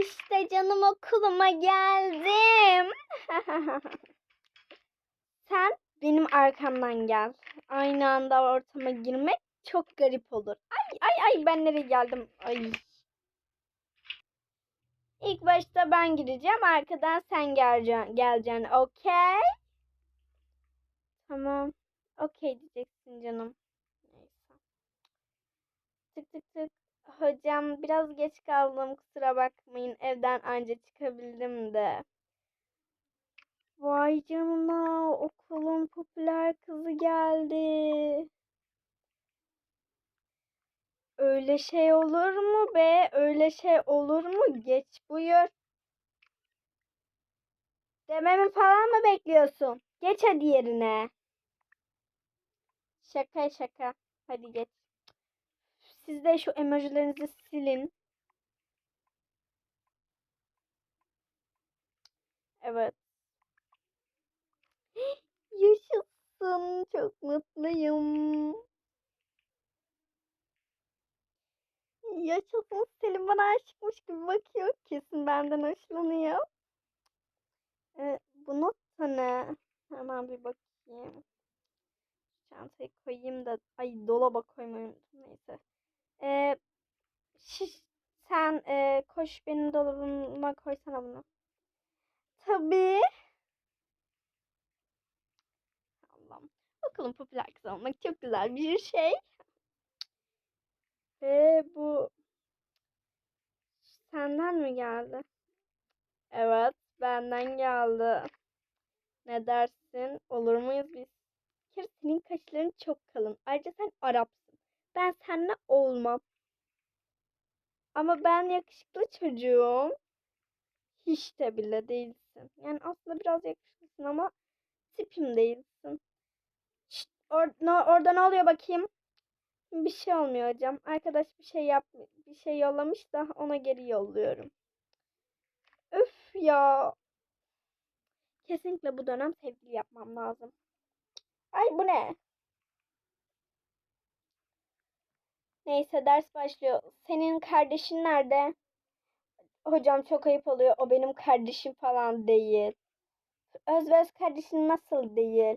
İşte canım okuluma geldim. Sen benim arkamdan gel. Aynı anda ortama girmek çok garip olur. Ay ay ay ben nereye geldim? Ay. İlk başta ben gireceğim. Arkadan sen geleceksin. geleceksin. Okey? Tamam. Okey diyeceksin canım. Tık tık tık. Hocam biraz geç kaldım. Kusura bakmayın. Evden anca çıkabildim de. Vay canına. Okulun popüler kızı geldi. Öyle şey olur mu be? Öyle şey olur mu? Geç buyur. Dememi falan mı bekliyorsun? Geç hadi yerine. Şaka şaka. Hadi geç. Siz de şu emojilerinizi silin. Evet. Yaşasın. Çok mutluyum. Yaşasın. Selim bana aşıkmış gibi bakıyor. Kesin benden hoşlanıyor. Ee, bu not ne? Hemen bir bakayım. Çantayı koyayım da. Ay dolaba koymayı unuttum. Neyse. Ee, şiş, e, koş benim dolabıma koysana bunu. Tabii. Allah'ım. Okulun popüler kızı olmak çok güzel bir şey. Ve bu senden mi geldi? Evet, benden geldi. Ne dersin? Olur muyuz biz? Bir senin kaşların çok kalın. Ayrıca sen Arapsın. Ben seninle olmam. Ama ben yakışıklı çocuğum. Hiç de bile değilsin. Yani aslında biraz yakışıklısın ama tipim değilsin. Şşt, or no, orada ne oluyor bakayım? Bir şey olmuyor hocam. Arkadaş bir şey yap bir şey yollamış da ona geri yolluyorum. Öf ya. Kesinlikle bu dönem sevgili yapmam lazım. Ay bu ne? Neyse ders başlıyor. Senin kardeşin nerede? Hocam çok ayıp oluyor. O benim kardeşim falan değil. Özbez kardeşin nasıl değil?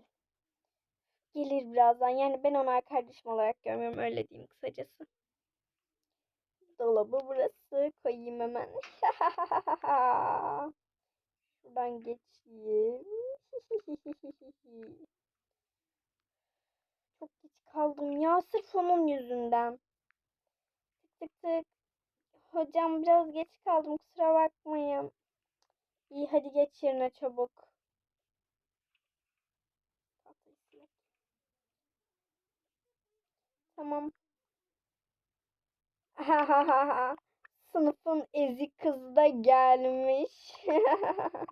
Gelir birazdan. Yani ben onu kardeşim olarak görmüyorum. Öyle diyeyim kısacası. Dolabı burası. Koyayım hemen. Şuradan geçeyim. Çok geç kaldım ya. Sırf onun yüzünden. Tık tık. Hocam biraz geç kaldım. Kusura bakmayın. İyi hadi geç yerine çabuk. Tamam. Sınıfın ezik kızı da gelmiş.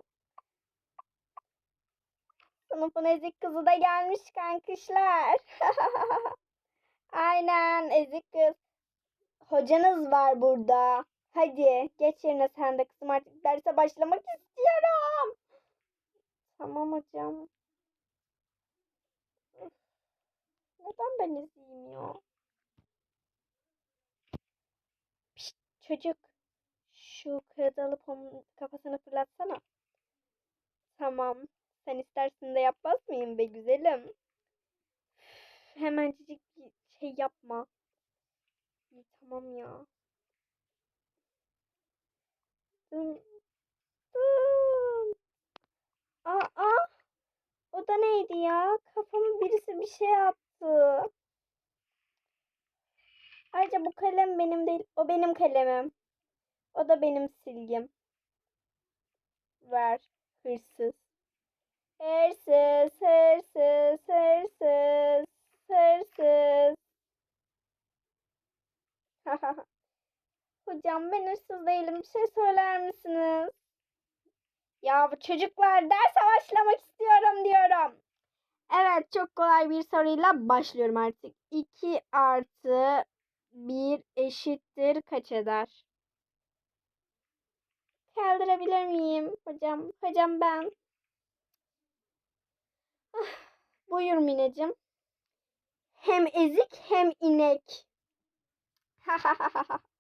Sınıfın ezik kızı da gelmiş kankişler. Aynen ezik kız. Hocanız var burada. Hadi geç yerine sen de kızım artık derse başlamak istiyorum. Tamam hocam. Neden ben izleyeyim ya? Pişt, çocuk. Şu kağıdı alıp onun kafasına fırlatsana. Tamam. Sen istersin de yapmaz mıyım be güzelim? Hemencik şey yapma. İyi tamam ya. Dın, dın. Aa, o da neydi ya? Kafama birisi bir şey attı. Ayrıca bu kalem benim değil. O benim kalemim. O da benim silgim. Ver. Hırsız. Hırsız, hırsız, hırsız, hırsız. Hocam ben hırsız değilim. Bir şey söyler misiniz? Ya bu çocuklar derse başlamak istiyorum diyorum. Evet çok kolay bir soruyla başlıyorum artık. 2 artı 1 eşittir kaç eder? Kaldırabilir miyim hocam? Hocam ben. Ah, Buyur Mineciğim. Hem ezik hem inek.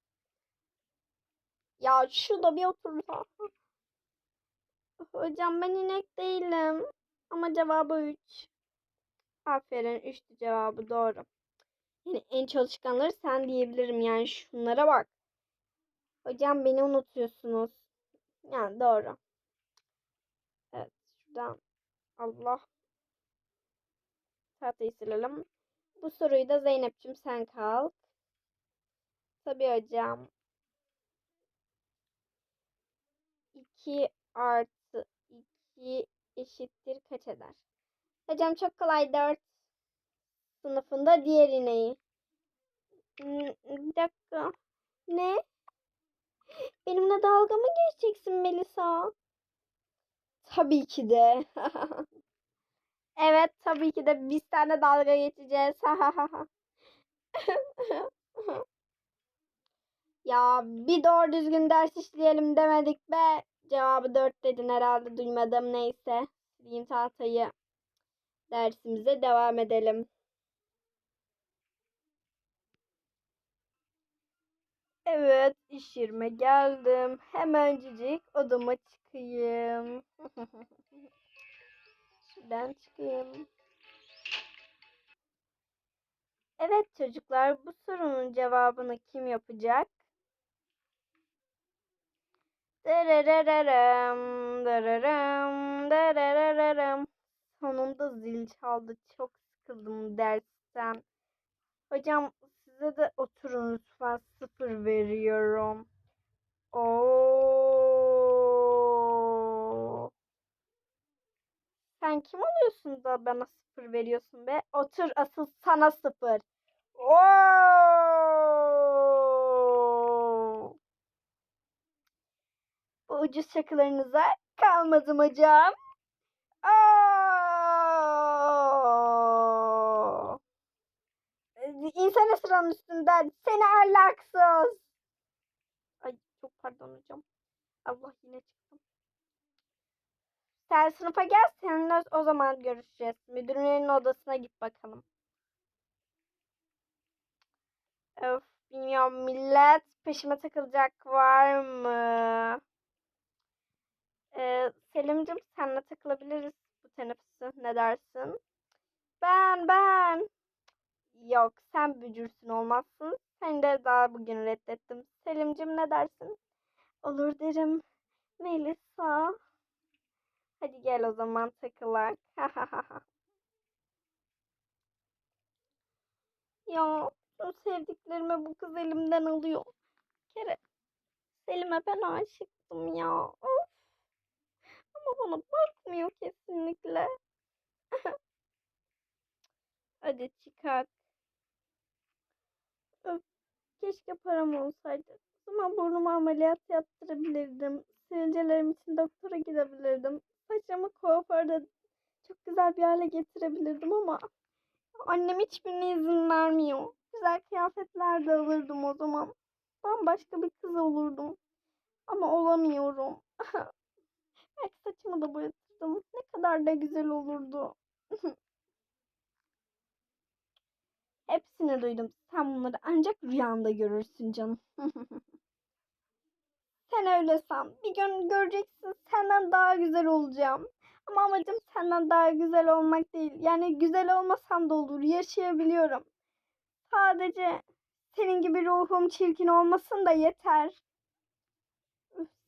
Ya şurada bir otur. Hocam ben inek değilim. Ama cevabı 3. Aferin 3'tü cevabı doğru. Yani en çalışkanları sen diyebilirim yani şunlara bak. Hocam beni unutuyorsunuz. Yani doğru. Evet şuradan Allah. Tahtayı silelim. Bu soruyu da Zeynep'ciğim sen kal. Tabii hocam. 2 artı 2 eşittir kaç eder? Hocam çok kolay 4 sınıfında diğer ineği. Bir dakika. Ne? Benimle dalga mı geçeceksin Melisa? Tabii ki de. Evet tabii ki de biz tane dalga geçeceğiz. Ya bir doğru düzgün ders işleyelim demedik be. Cevabı 4 dedin herhalde duymadım neyse. Sileyim tahtayı. Dersimize devam edelim. Evet iş yerime geldim. Hemencik odama çıkayım. Şuradan çıkayım. Evet çocuklar bu sorunun cevabını kim yapacak? Derererem, dererem, derererem. Sonunda zil çaldı. Çok sıkıldım dersten. Hocam size de oturun lütfen sıfır veriyorum. Oo. Sen kim oluyorsun da bana sıfır veriyorsun be? Otur asıl sana sıfır. Oo. Bu ucuz şakalarınıza kalmadım hocam. Oo. İnsan sıranın üstünden seni ahlaksız. Ay çok pardon hocam. Allah yine çıktım. Sen sınıfa gel seninle o zaman görüşeceğiz. Müdürlerin odasına git bakalım. Öf bilmiyorum millet peşime takılacak var mı? Ee, Selim'cim seninle takılabiliriz bu teneffüsü. Ne dersin? Ben ben. Yok sen bücürsün olmazsın. Seni de daha bugün reddettim. Selim'cim ne dersin? Olur derim. Melisa. Hadi gel o zaman takılak. ya bütün sevdiklerime bu kız elimden alıyor. Kere Selim'e ben aşıktım ya. Of. Ama bana bakmıyor kesinlikle. Hadi çıkar. Öf, keşke param olsaydı. O zaman burnuma ameliyat yaptırabilirdim. Sivilcelerim için doktora gidebilirdim. Saçımı kuaförde çok güzel bir hale getirebilirdim ama annem hiçbirine izin vermiyor. Güzel kıyafetler de alırdım o zaman. Bambaşka bir kız olurdum. Ama olamıyorum. Belki saçımı da boyatırdım. Ne kadar da güzel olurdu. Hepsini duydum. Sen bunları ancak rüyanda görürsün canım. Sen öyle san. Bir gün göreceksin senden daha güzel olacağım. Ama amacım senden daha güzel olmak değil. Yani güzel olmasam da olur. Yaşayabiliyorum. Sadece senin gibi ruhum çirkin olmasın da yeter.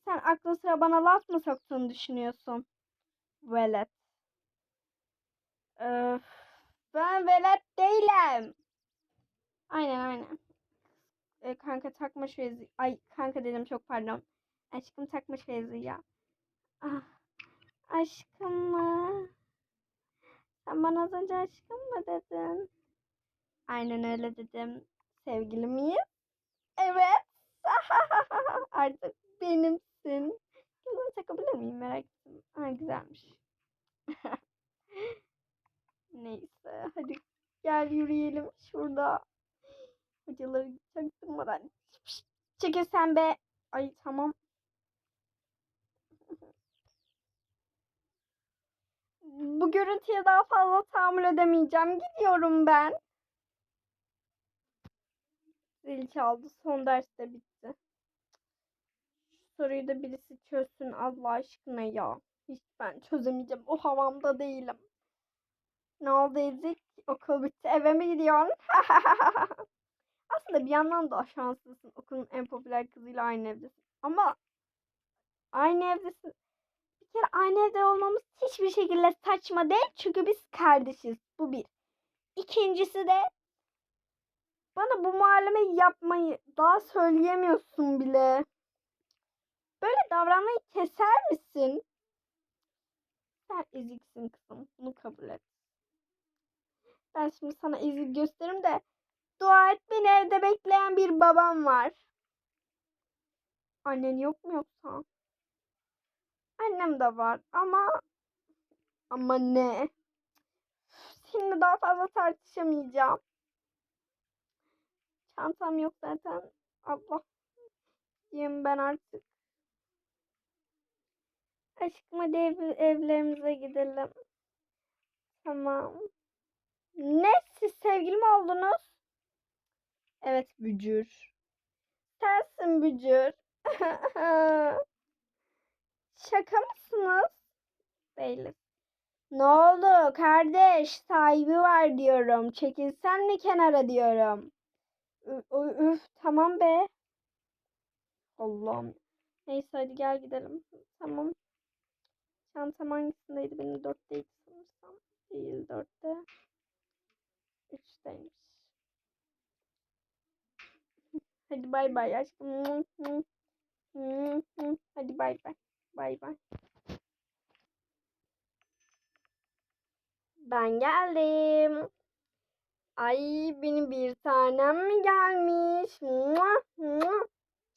Sen aklın sıra bana laf mı soktuğunu düşünüyorsun? Velet. Öf, ben velet değilim. Aynen aynen. E, kanka takma şu ezi. Ay kanka dedim çok pardon. Aşkım takma şu ezi ya. Ah, aşkım mı? Sen bana az önce aşkım mı dedin? Aynen öyle dedim. Sevgili miyiz? Evet. Artık benimsin. Bunu takabilir miyim merak ettim. Ha güzelmiş. Neyse hadi gel yürüyelim şurada. Hocaları çaktırmadan. Çekil sen be. Ay tamam. Bu görüntüye daha fazla tahammül edemeyeceğim. Gidiyorum ben. Zil çaldı. Son ders de bitti. Soruyu da birisi çözsün Allah aşkına ya. Hiç ben çözemeyeceğim. O havamda değilim. Ne oldu Ezik? Okul bitti. Eve mi gidiyorsun? Aslında bir yandan da şanslısın. Okulun en popüler kızıyla aynı evdesin. Ama aynı evdesin. Bir kere aynı evde olmamız hiçbir şekilde saçma değil. Çünkü biz kardeşiz. Bu bir. İkincisi de bana bu muameleyi yapmayı daha söyleyemiyorsun bile. Davranmayı keser misin? Sen eziksin kızım. Bunu kabul et. Ben şimdi sana ezik gösteririm de dua et beni evde bekleyen bir babam var. Annen yok mu yoksa? Annem de var ama ama ne? Şimdi daha fazla tartışamayacağım. Çantam yok zaten. Allah. Diyeyim ben artık. Aşkım hadi ev, evlerimize gidelim. Tamam. Ne? Siz sevgili mi oldunuz? Evet Bücür. Sensin Bücür. Şaka mısınız? Değiliz. Ne oldu kardeş? Sahibi var diyorum. Çekilsen mi kenara diyorum. Ü- ü- Üf tamam be. Allah'ım. Neyse hadi gel gidelim. Tamam. Çantam hangisindeydi? Benim dörtteydi sanırsam. Değil dörtte. Üçteymiş. Hadi bay bay aşkım. Hadi bay bay. Bay bay. Ben geldim. Ay benim bir tanem mi gelmiş?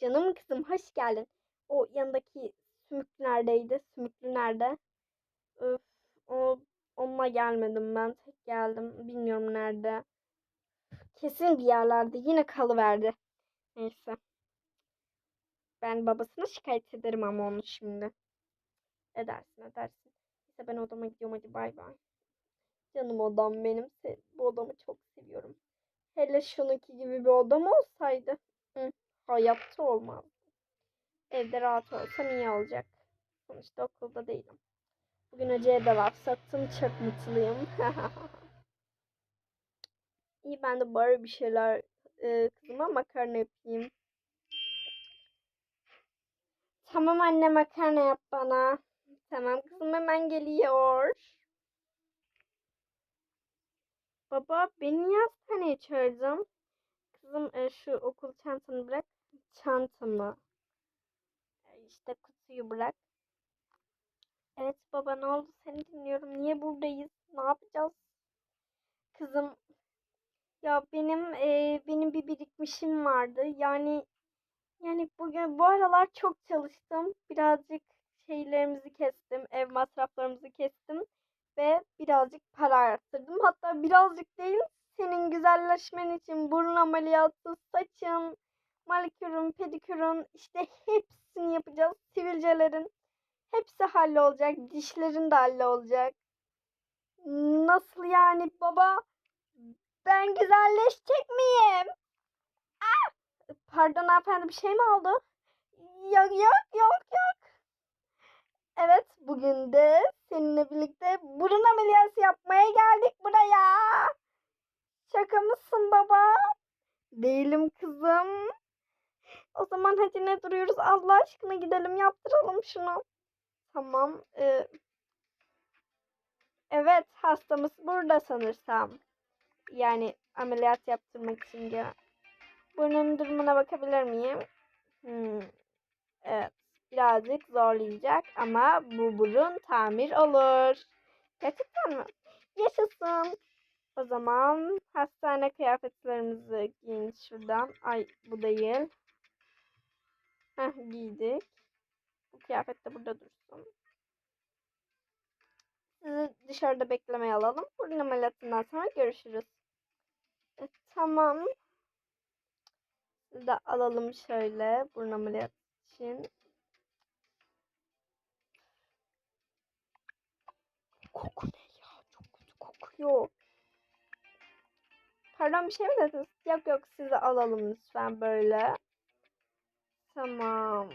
Canım kızım hoş geldin. O yanındaki sümüklü neredeydi? Sümüklü nerede? Öf, o onunla gelmedim ben. Tek geldim. Bilmiyorum nerede. Kesin bir yerlerde. Yine kalıverdi. Neyse. Ben babasına şikayet ederim ama onu şimdi. Edersin edersin. Neyse ben odama gidiyorum hadi bay bay. Canım odam benim. Bu odamı çok seviyorum. Hele şununki gibi bir odam olsaydı. Hı, hayatta olmaz. Evde rahat olsam iyi olacak. Sonuçta okulda değilim. Bugün hocaya da laf sattım. Çok mutluyum. İyi ben de bari bir şeyler e, kızıma makarna yapayım. Tamam anne makarna yap bana. Tamam kızım hemen geliyor. Baba beni niye hastaneye çağırdın? Kızım e, şu okul çantanı bırak. Çantamı. İşte kutuyu bırak. Evet baba ne oldu seni dinliyorum. Niye buradayız? Ne yapacağız? Kızım ya benim e, benim bir birikmişim vardı. Yani yani bugün bu aralar çok çalıştım. Birazcık şeylerimizi kestim. Ev masraflarımızı kestim. Ve birazcık para arttırdım. Hatta birazcık değil senin güzelleşmen için burun ameliyatı, saçın, manikürün, pedikürün işte hepsini yapacağız. Sivilcelerin hepsi hallolacak. Dişlerin de hallolacak. Nasıl yani baba? Ben güzelleşecek miyim? Ah! Pardon hanımefendi bir şey mi oldu? Yok yok yok yok. Evet bugün de seninle birlikte burun ameliyatı yapmaya geldik buraya. Şaka mısın baba? Değilim kızım. O zaman hadi ne duruyoruz Allah aşkına gidelim yaptıralım şunu. Tamam. e, evet hastamız burada sanırsam. Yani ameliyat yaptırmak için gelen. Burnunun durumuna bakabilir miyim? Hmm. Evet. Birazcık zorlayacak ama bu burun tamir olur. Gerçekten mi? Yaşasın. O zaman hastane kıyafetlerimizi giyin şuradan. Ay bu değil. Heh giydik. Bu kıyafet de burada dursun. Sizi dışarıda beklemeye alalım. Burun ameliyatından sonra görüşürüz. E, tamam. Sizi de alalım şöyle burun ameliyatı için. Koku ne ya? Çok kötü kokuyor. Pardon bir şey mi dediniz? Yok yok sizi alalım lütfen böyle. Tamam.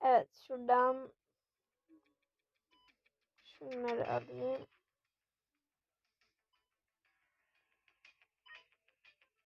Evet şuradan şunları alayım.